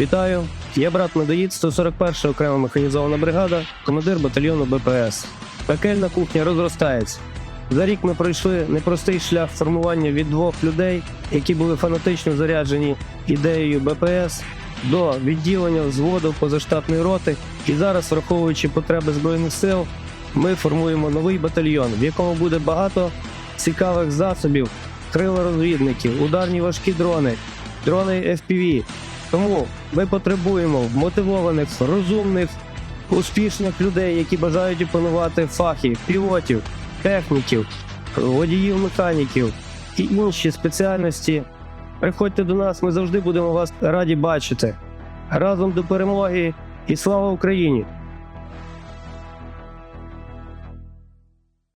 Вітаю! Я брат Медоїд, 141 окрема механізована бригада, командир батальйону БПС. Пекельна кухня розростається. За рік ми пройшли непростий шлях формування від двох людей, які були фанатично заряджені ідеєю БПС, до відділення взводу позаштатної роти. І зараз, враховуючи потреби збройних сил, ми формуємо новий батальйон, в якому буде багато цікавих засобів, крила розвідників, ударні важкі дрони, дрони FPV. Тому ми потребуємо мотивованих, розумних, успішних людей, які бажають опанувати фахи, пілотів, техніків, водіїв, механіків і інші спеціальності. Приходьте до нас, ми завжди будемо вас раді бачити. Разом до перемоги і слава Україні!